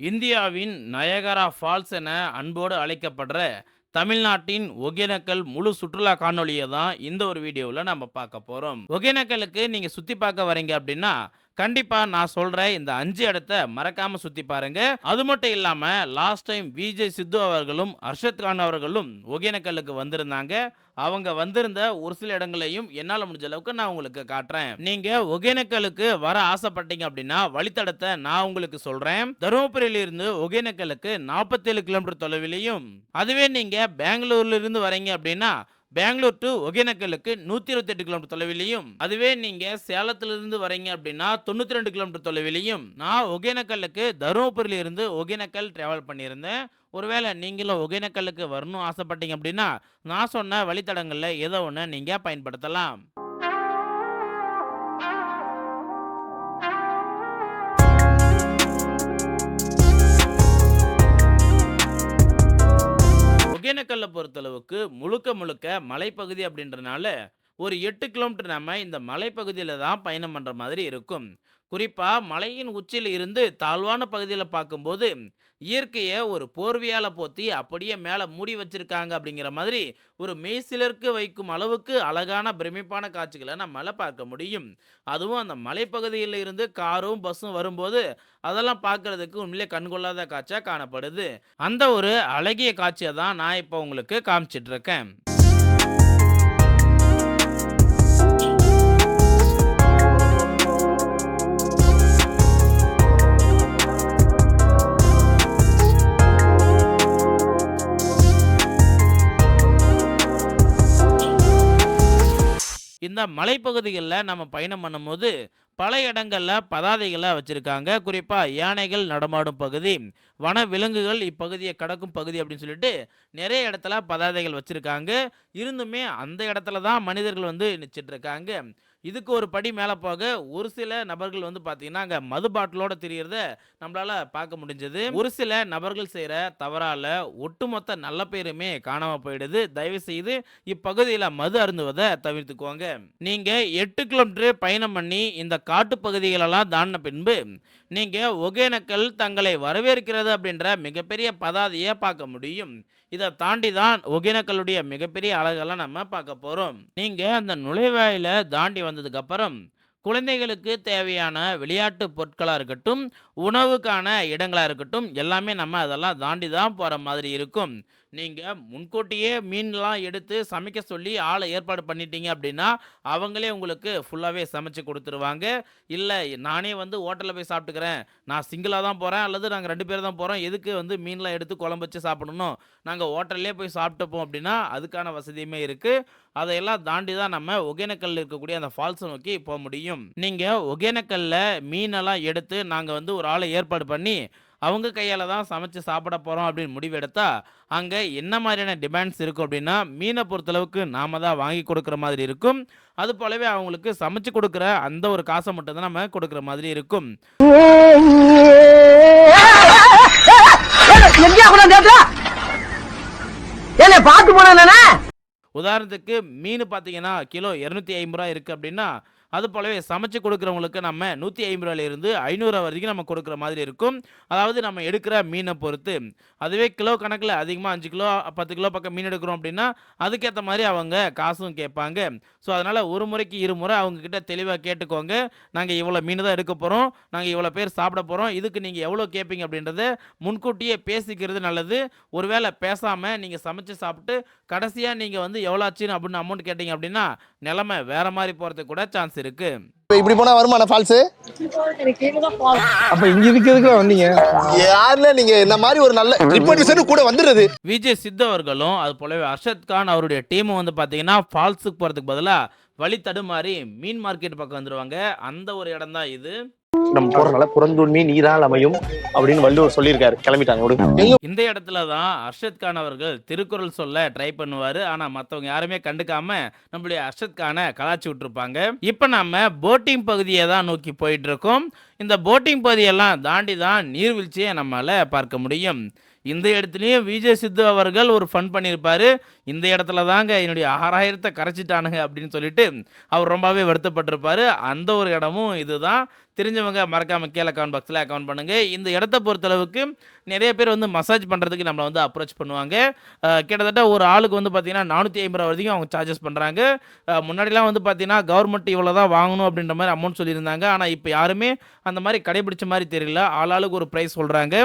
இந்தியாவின் நயகரா ஃபால்ஸ் என அன்போடு அழைக்கப்படுற தமிழ்நாட்டின் ஒகேனக்கல் முழு சுற்றுலா காணொலியை தான் இந்த ஒரு வீடியோவில் நம்ம பார்க்க போகிறோம் ஒகேனக்கலுக்கு நீங்கள் சுற்றி பார்க்க வரீங்க அப்படின்னா கண்டிப்பாக நான் சொல்ற இந்த அஞ்சு இடத்த மறக்காமல் சுற்றி பாருங்க. அது மட்டும் இல்லாமல் லாஸ்ட் டைம் விஜய் சித்து அவர்களும் அர்ஷத் கான் அவர்களும் ஒகேனக்கல்லுக்கு வந்திருந்தாங்க. அவங்க வந்திருந்த ஒரு சில இடங்களையும் என்னால் முடிஞ்ச அளவுக்கு நான் உங்களுக்கு காட்டுறேன். நீங்க ஒகேனக்கலுக்கு வர ஆசைப்பட்டீங்க அப்படின்னா வழித்தடத்தை நான் உங்களுக்கு சொல்றேன். தருமபுரியில இருந்து ஒகேனக்கலுக்கு நாற்பத்தேழு கிலோமீட்டர் தொலைவிலையும் அதுவே நீங்க பெங்களூர்ல இருந்து வரீங்க அப்படின்னா பெங்களூர் டு ஒகேனக்கலுக்கு நூற்றி இருபத்தெட்டு கிலோமீட்டர் தொலைவிலையும் அதுவே நீங்கள் சேலத்திலிருந்து வரீங்க அப்படின்னா தொண்ணூற்றி ரெண்டு கிலோமீட்டர் தொலைவிலையும் நான் ஒகேனக்கல்லுக்கு தருமபுரியிலிருந்து ஒகேனக்கல் ட்ராவல் பண்ணியிருந்தேன். ஒருவேளை நீங்களும் ஒகேனக்கல்லுக்கு வரணும் ஆசைப்பட்டீங்க அப்படின்னா நான் சொன்ன வழித்தடங்களில் ஏதோ ஒன்று நீங்கள் பயன்படுத்தலாம். ஒகேனக்கல்லை பொறுத்தளவுக்கு முழுக்க முழுக்க மலைப்பகுதி அப்படின்றனால ஒரு எட்டு கிலோமீட்டர் நம்ம இந்த மலைப்பகுதியில் தான் பயணம் பண்ணுற மாதிரி இருக்கும். குறிப்பாக மலையின் உச்சியில் இருந்து தாழ்வான பகுதியில் பார்க்கும்போது இயற்கையை ஒரு போர்வையால் போத்தி அப்படியே மேலே மூடி வச்சிருக்காங்க அப்படிங்கிற மாதிரி ஒரு மெய்சிலருக்கு வைக்கும் அளவுக்கு அழகான பிரமிப்பான காட்சிகளை நம்மளால் பார்க்க முடியும். அதுவும் அந்த மலைப்பகுதியில் இருந்து காரும் பஸ்ஸும் வரும்போது அதெல்லாம் பார்க்கறதுக்கு உண்மையிலே கண்கொள்ளாத காட்சியாக காணப்படுது. அந்த ஒரு அழகிய காட்சியை தான் நான் இப்போ உங்களுக்கு காமிச்சிட்ருக்கேன் இந்த மலைப்பகுதிகளில் நம்ம பயணம் பண்ணும்போது பல இடங்களில் பதாதைகளை வச்சுருக்காங்க. குறிப்பாக யானைகள் நடமாடும் பகுதி வன விலங்குகள் இப்பகுதியை கடக்கும் பகுதி அப்படின்னு சொல்லிட்டு நிறைய இடத்துல பதாதைகள் வச்சுருக்காங்க. இருந்துமே அந்த இடத்துல தான் மனிதர்கள் வந்து நிச்சிட்ருக்காங்க இதுக்கு ஒரு படி மேலே போக ஒரு சில நபர்கள் வந்து பார்த்தீங்கன்னா அங்கே மது பாட்டிலோட தெரியறத நம்மளால் பார்க்க முடிஞ்சது. ஒரு சில நபர்கள் செய்கிற தவறால் ஒட்டுமொத்த நல்ல பேருமே காணாமல் போயிடுது. தயவு செய்து இப்பகுதியில் மது அருந்துவதை தவிர்த்துக்கோங்க. நீங்கள் எட்டு கிலோமீட்டர் பயணம் பண்ணி இந்த காட்டுப்பகுதிகளெல்லாம் தாண்டின பின்பு நீங்கள் ஒகேனக்கல் தங்களை வரவேற்கிறது அப்படின்ற மிகப்பெரிய பதாதையை பார்க்க முடியும். இதை தாண்டி தான் ஒகேனக்கல்லுடைய மிகப்பெரிய அழகெல்லாம் நம்ம பார்க்க போகிறோம் நீங்கள் அந்த நுழைவாயில தாண்டி வந்ததுக்கப்புறம் குழந்தைகளுக்கு தேவையான விளையாட்டு பொருட்களாக இருக்கட்டும் உணவுக்கான இடங்களாக இருக்கட்டும் எல்லாமே நம்ம அதெல்லாம் தாண்டி தான் போகிற மாதிரி இருக்கும். நீங்கள் முன்கூட்டியே மீன்லாம் எடுத்து சமைக்க சொல்லி ஆளை ஏற்பாடு பண்ணிட்டீங்க அப்படின்னா அவங்களே உங்களுக்கு ஃபுல்லாகவே சமைச்சு கொடுத்துருவாங்க. இல்லை நானே வந்து ஹோட்டலில் போய் சாப்பிட்டுக்கிறேன். நான் சிங்கிளாக தான் போகிறேன் அல்லது நாங்கள் ரெண்டு பேர் தான் போகிறோம் எதுக்கு வந்து மீன்லாம் எடுத்து குழம்பு வச்சு சாப்பிடணும்? நாங்கள் ஹோட்டல்லே போய் சாப்பிட்டுப்போம் அப்படின்னா அதுக்கான வசதியுமே இருக்குது அதையெல்லாம் தாண்டி தான் நம்ம ஒகேனக்கல்ல இருக்கக்கூடிய அந்த ஃபால்ஸை நோக்கி போக முடியும். நீங்கள் ஒகேனக்கல்ல மீனெல்லாம் எடுத்து நாங்கள் வந்து ஒரு ஆளை ஏற்பாடு பண்ணி அவங்க கையால் தான் சமைச்சு சாப்பிட போகிறோம் அப்படின்னு முடிவெடுத்தா அங்கே என்ன மாதிரியான டிமாண்ட்ஸ் இருக்கும் அப்படின்னா மீனை பொறுத்தளவுக்கு நாம தான் வாங்கி கொடுக்குற மாதிரி இருக்கும். அது போலவே அவங்களுக்கு சமைச்சு கொடுக்குற அந்த ஒரு காசை மட்டும் தான் நம்ம கொடுக்குற மாதிரி இருக்கும். பாத்து போனா உதாரணத்துக்கு மீன் பார்த்தீங்கன்னா கிலோ இரநூத்தி ஐம்பது ரூபா இருக்குது அப்படின்னா அது போலவே சமைச்சு கொடுக்குறவங்களுக்கு நம்ம நூற்றி ஐம்பது ரூபாயிலிருந்து ஐநூறுரூவா வரைக்கும் நம்ம கொடுக்குற மாதிரி இருக்கும். அதாவது நம்ம எடுக்கிற மீனை பொறுத்து. அதுவே கிலோ கணக்கில் அதிகமாக அஞ்சு கிலோ பத்து கிலோ பக்கம் மீன் எடுக்கிறோம் அப்படின்னா அதுக்கேற்ற மாதிரி அவங்க காசும் கேட்பாங்க. ஸோ அதனால் ஒரு முறைக்கு இரு முறை அவங்கக்கிட்ட தெளிவாக கேட்டுக்கோங்க. நாங்கள் இவ்வளோ மீன் தான் எடுக்க போகிறோம் நாங்கள் இவ்வளோ பேர் சாப்பிட போகிறோம் இதுக்கு நீங்கள் எவ்வளோ கேட்பீங்க அப்படின்றத முன்கூட்டியே பேசிக்கிறது நல்லது. ஒருவேளை பேசாமல் நீங்கள் சமைச்சு சாப்பிட்டு கடைசியாக நீங்கள் வந்து எவ்வளோ ஆச்சுன்னு அப்படின்னு அமௌண்ட் கேட்டிங்க அப்படின்னா நிலமை வேறு மாதிரி போகிறதுக்கு கூட சான்ஸ் இருக்குது இப்ப இப்படி போனா வருமான ஃபால்ஸ் அப்ப இங்க இருக்கிறதுக்கு வந்தீங்க? யாருல நீங்க இந்த மாதிரி ஒரு நல்ல ரிப்போர்ட் கூட வந்துடுறது விஜய் சித்து அவர்களும் அது போலவே அர்ஷத் கான் அவருடைய டீமும் வந்து பார்த்தீங்கன்னா ஃபால்ஸுக்கு போகிறதுக்கு பதிலாக வழி தடுமாறி மீன் மார்க்கெட் பக்கம் வந்துடுவாங்க அந்த ஒரு இடம் தான் இது. நம்ம போறனால புறந்தூண்மை நீரால் அமையும் அப்படின்னு வள்ளுவர் சொல்லியிருக்காரு. கிளம்பிட்டாங்க இந்த இடத்துல தான் அர்ஷத் கான் அவர்கள் திருக்குறள் சொல்ல ட்ரை பண்ணுவார். ஆனால் மற்றவங்க யாருமே கண்டுக்காம நம்மளுடைய அர்ஷத் கானை கலாச்சி விட்டுருப்பாங்க. இப்போ நம்ம போட்டிங் பகுதியை தான் நோக்கி போயிட்டு இருக்கோம் இந்த போட்டிங் பகுதியெல்லாம் தாண்டி தான் நீர்வீழ்ச்சியை நம்மளால பார்க்க முடியும். இந்த இடத்துலையும் விஜய் சித்து அவர்கள் ஒரு ஃபன் பண்ணியிருப்பாரு. இந்த இடத்துல தாங்க என்னுடைய ஆறாயிரத்தை கரைச்சிட்டானுங்க அப்படின்னு சொல்லிட்டு அவர் ரொம்பவே வருத்தப்பட்டிருப்பாரு. அந்த ஒரு இடமும் இதுதான். தெரிஞ்சவங்க மறக்காம கீழே கமெண்ட் பாக்ஸில் கமெண்ட் பண்ணுங்கள் இந்த இடத்த பொறுத்தளவுக்கு நிறைய பேர் வந்து மசாஜ் பண்ணுறதுக்கு நம்மளை வந்து அப்ரோச் பண்ணுவாங்க. கிட்டத்தட்ட ஒரு ஆளுக்கு வந்து பார்த்தீங்கன்னா நானூற்றி ஐம்பது ரூபா வரைக்கும் அவங்க சார்ஜஸ் பண்ணுறாங்க முன்னாடிலாம் வந்து பார்த்திங்கன்னா கவர்மெண்ட் இவ்வளோ தான் வாங்கணும் அப்படின்ற மாதிரி அமௌண்ட் சொல்லியிருந்தாங்க. ஆனால் இப்போ யாருமே அந்த மாதிரி கடைபிடிச்ச மாதிரி தெரியல. ஆளாளுக்கு ஒரு ப்ரைஸ் சொல்கிறாங்க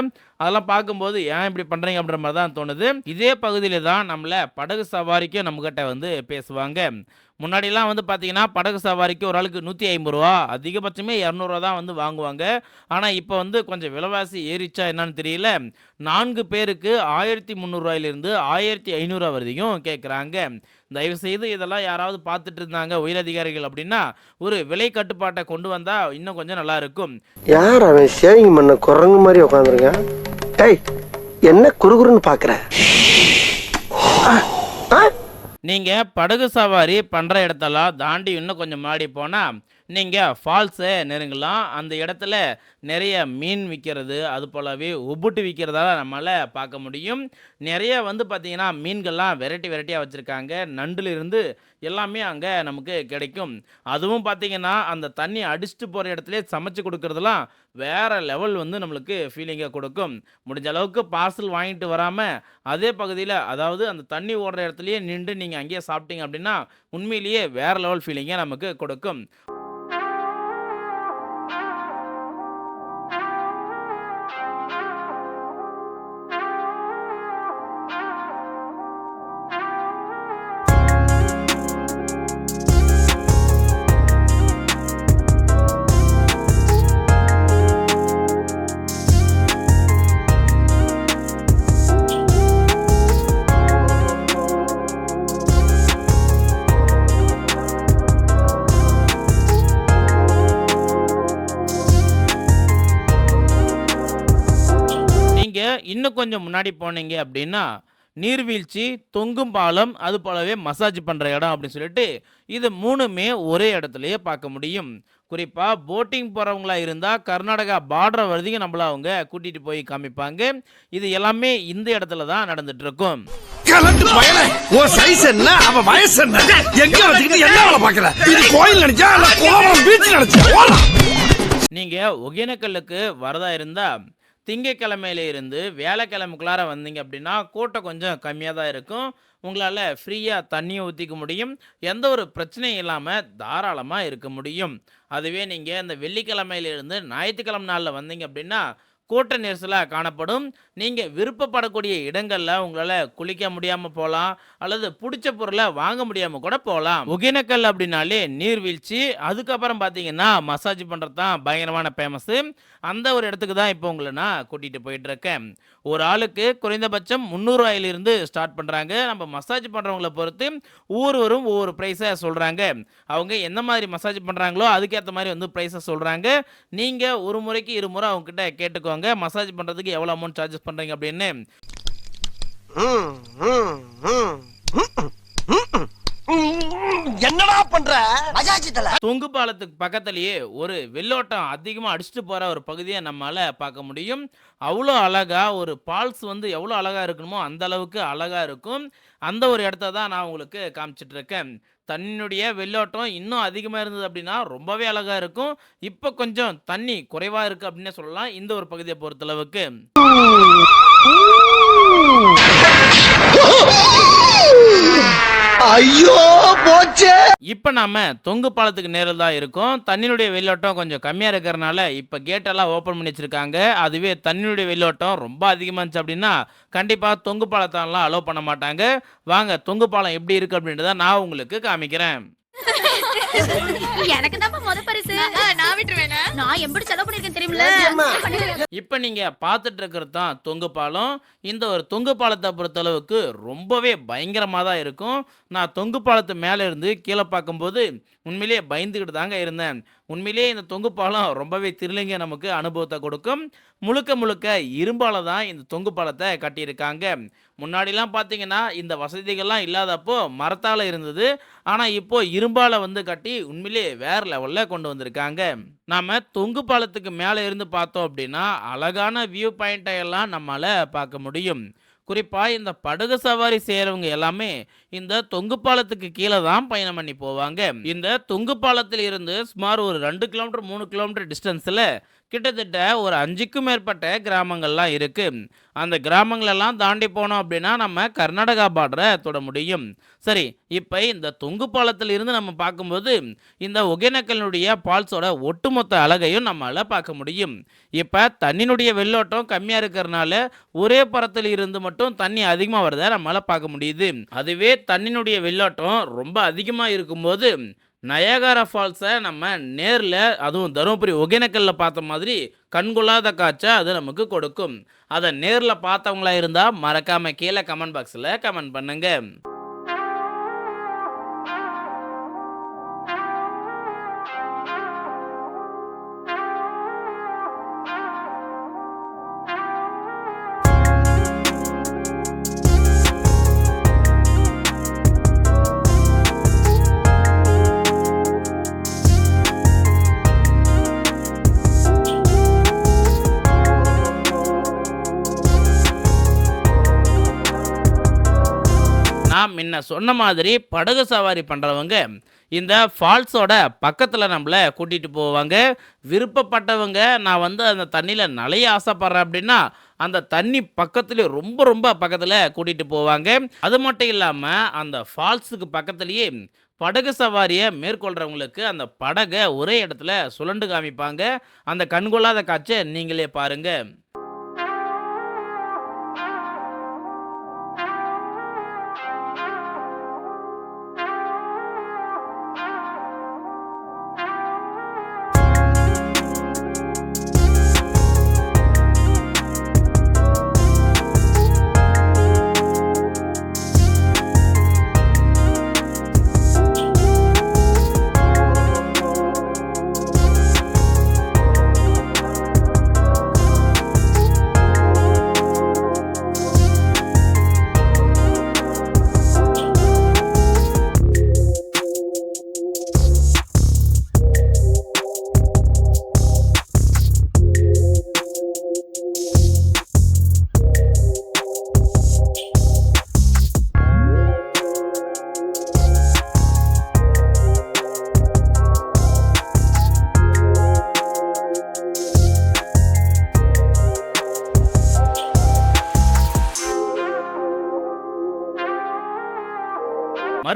அதெல்லாம் பார்க்கும்போது ஏன் இப்படி பண்ணுறீங்க அப்படின்ற மாதிரி தான் தோணுது. இதே பகுதியில் தான் நம்மளை படகு சவாரிக்கும் நம்மக்கிட்ட வந்து பேசுவாங்க. முன்னாடிலாம் வந்து பார்த்தீங்கன்னா படகு சவாரிக்கு ஒரு ஆளுக்கு நூற்றி ஐம்பது ரூபா அதிகபட்சமே இரநூறுவா தான் வந்து வாங்குவாங்க. ஆனால் இப்போ வந்து கொஞ்சம் விலைவாசி ஏறிச்சா என்னன்னு தெரியல. நான்கு பேருக்கு ஆயிரத்தி முந்நூறுரூவாயிலிருந்து ஆயிரத்தி ஐநூறுரூவா வரைக்கும் கேட்குறாங்க தயவு செய்து இதெல்லாம் யாராவது பார்த்துட்டு இருந்தாங்க உயரதிகாரிகள் அப்படின்னா ஒரு விலை கட்டுப்பாட்டை கொண்டு வந்தால் இன்னும் கொஞ்சம் நல்லா இருக்கும். யார் அவன் சேவிங் பண்ண குரங்கு மாதிரி உட்காந்துருக்கான் ஏய் என்ன குறுகுறுன்னு பார்க்குற நீங்கள் படகு சவாரி பண்ணுற இடத்தெல்லாம் தாண்டி இன்னும் கொஞ்சம் மாடி போனால் நீங்கள் ஃபால்ஸை நெருங்கலாம். அந்த இடத்துல நிறைய மீன் விற்கிறது அது போலவே உப்புட்டு விற்கிறதால நம்மளால் பார்க்க முடியும். நிறைய வந்து பார்த்திங்கன்னா மீன்கள்லாம் வெரைட்டி வெரைட்டியாக வச்சுருக்காங்க. நண்டுலேருந்து எல்லாமே அங்கே நமக்கு கிடைக்கும். அதுவும் பார்த்திங்கன்னா அந்த தண்ணி அடிச்சுட்டு போகிற இடத்துல சமைச்சு கொடுக்குறதுலாம் வேறு லெவல் வந்து நம்மளுக்கு ஃபீலிங்கை கொடுக்கும். முடிஞ்ச அளவுக்கு பார்சல் வாங்கிட்டு வராமல் அதே பகுதியில் அதாவது அந்த தண்ணி ஓடுற இடத்துலையே நின்று நீங்கள் அங்கேயே சாப்பிட்டீங்க அப்படின்னா உண்மையிலேயே வேறு லெவல் ஃபீலிங்கை நமக்கு கொடுக்கும். நீங்கள் இன்னும் கொஞ்சம் முன்னாடி போனீங்க அப்படின்னா நீர்வீழ்ச்சி தொங்கும் பாலம் அது போலவே மசாஜ் பண்ணுற இடம் அப்படின்னு சொல்லிட்டு இது மூணுமே ஒரே இடத்துலையே பார்க்க முடியும். குறிப்பாக போட்டிங் போகிறவங்களா இருந்தால் கர்நாடகா பார்டர் வரைக்கும் நம்மள அவங்க கூட்டிகிட்டு போய் காமிப்பாங்க. இது எல்லாமே இந்த இடத்துல தான் நடந்துட்டு இருக்கும் கலந்து பயல உன் சைஸ் என்ன? அவன் வயசு என்ன? எங்க வச்சுக்கிட்டு என்ன வேலை பாக்குற இது கோயில் நினைச்சா இல்ல கோவம் பீச் நினைச்சா? நீங்கள் ஒகேனக்கல்லுக்கு வரதா இருந்தால் திங்கக்கிழமையிலிருந்து வேலைக்கிழமைக்குள்ளார வந்தீங்க அப்படின்னா கூட்டம் கொஞ்சம் கம்மியாக தான் இருக்கும். உங்களால் ஃப்ரீயாக தண்ணியை ஊற்றிக்க முடியும். எந்த ஒரு பிரச்சனையும் இல்லாமல் தாராளமாக இருக்க முடியும். அதுவே நீங்கள் இந்த வெள்ளிக்கிழமையிலிருந்து ஞாயிற்றுக்கிழமை நாளில் வந்தீங்க அப்படின்னா கூட்ட நெரிசலாக காணப்படும். நீங்கள் விருப்பப்படக்கூடிய இடங்களில் உங்களால் குளிக்க முடியாமல் போகலாம் அல்லது பிடிச்ச பொருளை வாங்க முடியாமல் கூட போகலாம் ஒகேனக்கல் அப்படின்னாலே நீர்வீழ்ச்சி அதுக்கப்புறம் பார்த்தீங்கன்னா மசாஜ் பண்ணுறது தான் பயங்கரமான ஃபேமஸ்ஸு அந்த ஒரு இடத்துக்கு தான் இப்போ உங்களை நான் கூட்டிகிட்டு போயிட்டுருக்கேன். ஒரு ஆளுக்கு குறைந்தபட்சம் முந்நூறுவாயிலிருந்து ஸ்டார்ட் பண்ணுறாங்க நம்ம மசாஜ் பண்ணுறவங்கள பொறுத்து ஒவ்வொருவரும் ஒவ்வொரு ப்ரைஸை சொல்கிறாங்க அவங்க எந்த மாதிரி மசாஜ் பண்ணுறாங்களோ அதுக்கேற்ற மாதிரி வந்து ப்ரைஸை சொல்கிறாங்க நீங்கள் ஒரு முறைக்கு இரு முறை அவங்ககிட்ட கேட்டுக்கோங்க. மசாஜ் பண்ணுறதுக்கு எவ்வளோ அமௌண்ட் சார்ஜஸ் பண்ணுறீங்க அப்படின்னு. என்னடா பண்ற? மஜாச்சி தல. தொங்கு பாலத்துக்கு பக்கத்துலேயே ஒரு வெள்ளோட்டம் அதிகமாக அடிச்சுட்டு போகிற ஒரு பகுதியை நம்மளால் பார்க்க முடியும். அவ்வளோ அழகாக ஒரு ஃபால்ஸ் வந்து எவ்வளோ அழகாக இருக்கணுமோ அந்த அளவுக்கு அழகாக இருக்கும். அந்த ஒரு இடத்த தான் நான் உங்களுக்கு காமிச்சிட்டு இருக்கேன். தண்ணியுடைய வெள்ளோட்டம் இன்னும் அதிகமாக இருந்தது அப்படின்னா ரொம்பவே அழகாக இருக்கும். இப்போ கொஞ்சம் தண்ணி குறைவாக இருக்குது அப்படின்னே சொல்லலாம். இந்த ஒரு பகுதியை பொறுத்தளவுக்கு. ஐயோ போச்சே. இப்போ நாம தொங்கு பாலத்துக்கு நேரில் தான் இருக்கோம். தண்ணியுடைய வெள்ளோட்டம் கொஞ்சம் கம்மியாக இருக்கிறனால இப்போ கேட்டெல்லாம் ஓப்பன் பண்ணி வச்சிருக்காங்க. அதுவே தண்ணியுடைய வெள்ளோட்டம் ரொம்ப அதிகமாக இருந்துச்சு அப்படின்னா கண்டிப்பாக தொங்கு பாலத்தெல்லாம் அலோவ் பண்ண மாட்டாங்க. வாங்க தொங்கு பாலம் எப்படி இருக்கு அப்படின்றத நான் உங்களுக்கு காமிக்கிறேன். எனக்கு தான் முத பரிசு. நான் விட்டுருவேன்? நான் எப்படி செலவு பண்ணிருக்கேன் தெரியுமில்ல? இப்போ நீங்கள் பார்த்துட்டு இருக்கிறது தான் தொங்கு பாலம் இந்த ஒரு தொங்கு பாலத்தை பொறுத்தளவுக்கு ரொம்பவே பயங்கரமாக தான் இருக்கும். நான் தொங்கு பாலத்து மேலே இருந்து கீழே பார்க்கும்போது உண்மையிலேயே பயந்துக்கிட்டு தாங்க இருந்தேன். உண்மையிலேயே இந்த தொங்கு பாலம் ரொம்பவே திருலிங்க நமக்கு அனுபவத்தை கொடுக்கும். முழுக்க முழுக்க இரும்பால தான் இந்த தொங்கு பாலத்தை கட்டியிருக்காங்க. முன்னாடிலாம் பார்த்தீங்கன்னா இந்த வசதிகள்லாம் இல்லாதப்போ மரத்தால் இருந்தது. ஆனால் இப்போ இரும்பால வந்து கட்டி உண்மையிலேயே வேற லெவலில் கொண்டு வந்திருக்காங்க. நாம தொங்கு பாலத்துக்கு மேலே இருந்து பார்த்தோம் அப்படின்னா அழகான வியூ பாயிண்ட்டை எல்லாம் நம்மளால பார்க்க முடியும். குறிப்பாக இந்த படகு சவாரி செய்கிறவங்க எல்லாமே இந்த தொங்கு பாலத்துக்கு கீழே தான் பயணம் பண்ணி போவாங்க. இந்த தொங்கு பாலத்தில் இருந்து சுமார் ஒரு ரெண்டு கிலோமீட்டர் மூணு கிலோமீட்டர் டிஸ்டன்ஸில் கிட்டத்தட்ட ஒரு அஞ்சுக்கும் மேற்பட்ட கிராமங்கள்லாம் இருக்குது அந்த கிராமங்களெல்லாம் தாண்டி போனோம் அப்படின்னா நம்ம கர்நாடகா பார்டரை தொட முடியும். சரி இப்போ இந்த தொங்கு பாலத்தில் இருந்து நம்ம பார்க்கும்போது இந்த ஒகேனக்கலினுடைய பால்ஸோட ஒட்டுமொத்த அழகையும் நம்மளால் பார்க்க முடியும். இப்போ தண்ணினுடைய வெள்ளோட்டம் கம்மியாக இருக்கிறனால ஒரே பரத்தில் இருந்து மட்டும் தண்ணி அதிகமாக வரதை நம்மளால் பார்க்க முடியுது. அதுவே தண்ணினுடைய வெள்ளோட்டம் ரொம்ப அதிகமாக இருக்கும்போது நயகாரா ஃபால்ஸை நம்ம நேரில் அதுவும் தருமபுரி ஒகேனக்கல்ல பார்த்த மாதிரி கண்கொள்ளாத காட்சை அது நமக்கு கொடுக்கும். அதை நேரில் பார்த்தவங்களா இருந்தால் மறக்காமல் கீழே கமெண்ட் பாக்ஸில் கமெண்ட் பண்ணுங்கள் நான் சொன்ன மாதிரி படகு சவாரி பண்ணுறவங்க இந்த ஃபால்ஸோட பக்கத்தில் நம்மளை கூட்டிகிட்டு போவாங்க. விருப்பப்பட்டவங்க நான் வந்து அந்த தண்ணியில் நலைய ஆசைப்பட்றேன் அப்படின்னா அந்த தண்ணி பக்கத்துலேயே ரொம்ப ரொம்ப பக்கத்தில் கூட்டிகிட்டு போவாங்க. அது மட்டும் இல்லாமல் அந்த ஃபால்ஸுக்கு பக்கத்துலேயே படகு சவாரியை மேற்கொள்கிறவங்களுக்கு அந்த படகை ஒரே இடத்துல சுழண்டு காமிப்பாங்க. அந்த கண்கொள்ளாத காட்சியை நீங்களே பாருங்கள்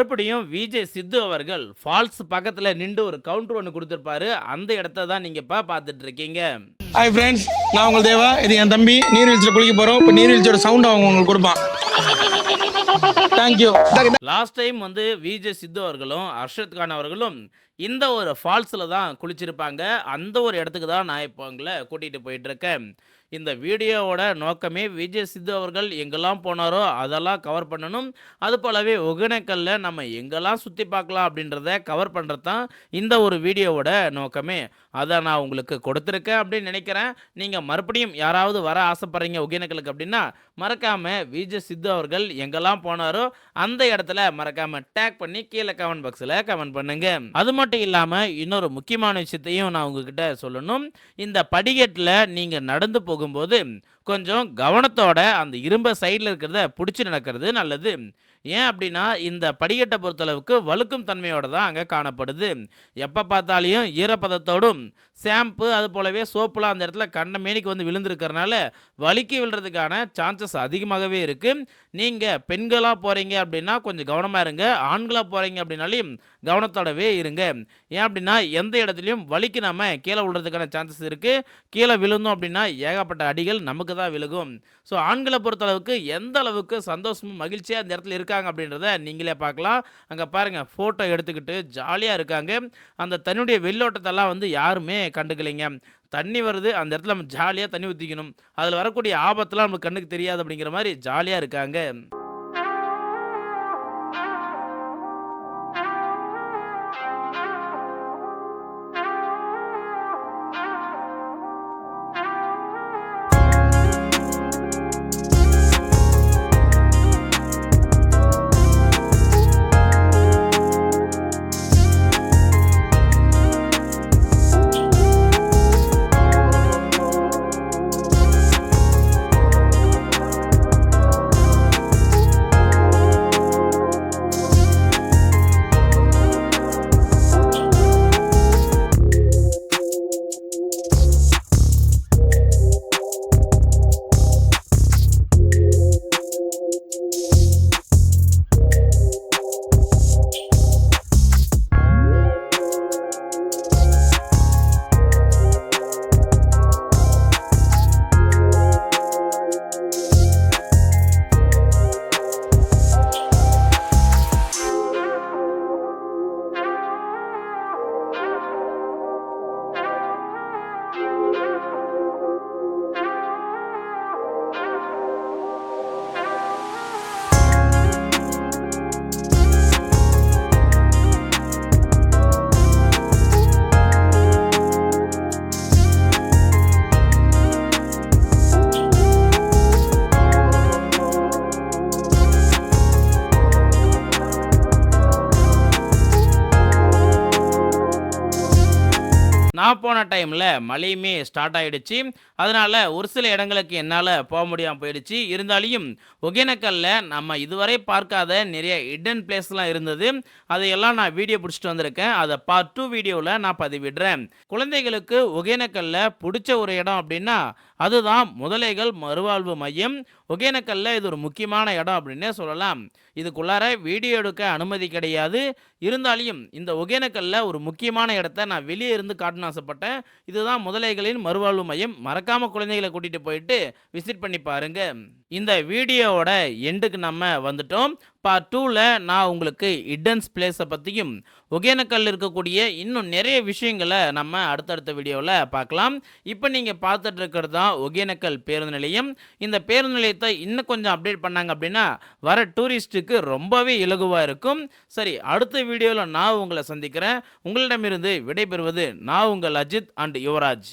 மறுபடியும் விஜய் சித்து அவர்கள் ஃபால்ஸ் பக்கத்தில் நின்று ஒரு கவுண்டர் ஒன்று கொடுத்துருப்பாரு. அந்த இடத்த தான் நீங்கள் இப்போ பார்த்துட்டு இருக்கீங்க. ஹாய் ஃப்ரெண்ட்ஸ் நான் உங்கள் தேவா. இது என் தம்பி. நீர்வீழ்ச்சியில் குளிக்க போகிறோம் இப்போ நீர்வீழ்ச்சியோட சவுண்ட் அவங்க உங்களுக்கு கொடுப்பான். தேங்க்யூ லாஸ்ட் டைம் வந்து விஜய் சித்து அவர்களும் அர்ஷத் கான் அவர்களும் இந்த ஒரு ஃபால்ஸில் தான் குளிச்சிருப்பாங்க. அந்த ஒரு இடத்துக்கு தான் நான் இப்போ உங்களை கூட்டிகிட்டு போயிட்டு இருக்கேன். இந்த வீடியோவோட நோக்கமே விஜய் சித்து அவர்கள் எங்கெல்லாம் போனாரோ அதெல்லாம் கவர் பண்ணணும். அது போலவே ஒகேனக்கல்ல நம்ம எங்கெல்லாம் சுற்றி பார்க்கலாம் அப்படின்றத கவர் பண்ணுறது தான் இந்த ஒரு வீடியோவோட நோக்கமே. அதை நான் உங்களுக்கு கொடுத்துருக்கேன் அப்படின்னு நினைக்கிறேன். நீங்கள் மறுபடியும் யாராவது வர ஆசைப்பட்றீங்க ஒகேனக்கலுக்கு அப்படின்னா மறக்காமல் விஜய் சித்து அவர்கள் எங்கெல்லாம் போனாரோ அந்த இடத்துல மறக்காமல் டேக் பண்ணி கீழே கமெண்ட் பாக்ஸில் கமெண்ட் பண்ணுங்க. அது மட்டும் இல்லாமல் இன்னொரு முக்கியமான விஷயத்தையும் நான் உங்ககிட்ட சொல்லணும். இந்த படிக்கட்டில் நீங்கள் நடந்து போகும்போது கொஞ்சம் கவனத்தோட அந்த இரும்பை சைடில் இருக்கிறத பிடிச்சி நடக்கிறது நல்லது. ஏன் அப்படின்னா இந்த படிக்கட்டை பொறுத்தளவுக்கு வழுக்கும் தன்மையோட தான் அங்கே காணப்படுது. எப்போ பார்த்தாலையும் ஈரப்பதத்தோடும் ஷாம்பு அது போலவே சோப்புலாம் அந்த இடத்துல கண்ட மேனிக்கு வந்து விழுந்திருக்கிறனால வலிக்கு விழுறதுக்கான சான்சஸ் அதிகமாகவே இருக்குது நீங்கள் பெண்களாக போகிறீங்க அப்படின்னா கொஞ்சம் கவனமாக இருங்க. ஆண்களாக போகிறீங்க அப்படின்னாலையும் கவனத்தோடவே இருங்க. ஏன் அப்படின்னா எந்த இடத்துலையும் வலிக்கு கீழே விழுறதுக்கான சான்சஸ் இருக்குது கீழே விழுந்தோம் அப்படின்னா ஏகப்பட்ட அடிகள் நமக்கு தான் விழுகும். ஸோ ஆண்களை பொறுத்தளவுக்கு எந்த அளவுக்கு சந்தோஷமும் மகிழ்ச்சியாக அந்த இடத்துல இருக்காங்க அப்படின்றத நீங்களே பார்க்கலாம். அங்கே பாருங்கள் ஃபோட்டோ எடுத்துக்கிட்டு ஜாலியாக இருக்காங்க. அந்த தன்னுடைய வெள்ளோட்டத்தெல்லாம் வந்து யாருமே கண்டுக்கலைங்க. தண்ணி வருது அந்த இடத்துல நம்ம ஜாலியாக தண்ணி ஊற்றிக்கணும் அதில் வரக்கூடிய ஆபத்தெல்லாம் நமக்கு கண்ணுக்கு தெரியாது அப்படிங்கிற மாதிரி ஜாலியாக இருக்காங்க. போன டைமில் மழையுமே ஸ்டார்ட் ஆகிடுச்சு அதனால் ஒரு சில இடங்களுக்கு என்னால் போக முடியாமல் போயிடுச்சு. இருந்தாலும் ஒகேனக்கல்ல நம்ம இதுவரை பார்க்காத நிறைய ஹிடன் பிளேஸ்லாம் இருந்தது. அதையெல்லாம் நான் வீடியோ பிடிச்சிட்டு வந்திருக்கேன். அதை பார்ட் டூ வீடியோவில் நான் பதிவிடுறேன். குழந்தைகளுக்கு ஒகேனக்கல்ல பிடிச்ச ஒரு இடம் அப்படின்னா அதுதான் முதலைகள் மறுவாழ்வு மையம். ஒகேனக்கல்ல இது ஒரு முக்கியமான இடம் அப்படின்னே சொல்லலாம். இதுக்குள்ளார வீடியோ எடுக்க அனுமதி கிடையாது. இருந்தாலும் இந்த ஒகேனக்கல்ல ஒரு முக்கியமான இடத்த நான் வெளியே இருந்து காட்டணும்னு ஆசைப்பட்டேன். இதுதான் முதலைகளின் மறுவாழ்வு மையம். மறக்காம குழந்தைகளை கூட்டிட்டு போயிட்டு விசிட் பண்ணி பாருங்க. இந்த வீடியோவோட எண்டுக்கு நம்ம வந்துட்டோம். பார்ட் டூவில் நான் உங்களுக்கு இடன்ஸ் பிளேஸை பற்றியும் ஒகேனக்கல் இருக்கக்கூடிய இன்னும் நிறைய விஷயங்களை நம்ம அடுத்தடுத்த வீடியோவில் பார்க்கலாம். இப்போ நீங்கள் பார்த்துட்டு இருக்கிறது தான் ஒகேனக்கல் பேருந்து நிலையம். இந்த பேருந்து நிலையத்தை இன்னும் கொஞ்சம் அப்டேட் பண்ணாங்க அப்படின்னா வர டூரிஸ்ட்டுக்கு ரொம்பவே இலகுவாக இருக்கும். சரி அடுத்த வீடியோவில் நான் உங்களை சந்திக்கிறேன். உங்களிடமிருந்து விடைபெறுவது நான் உங்கள் அஜித் அண்ட் யுவராஜ்.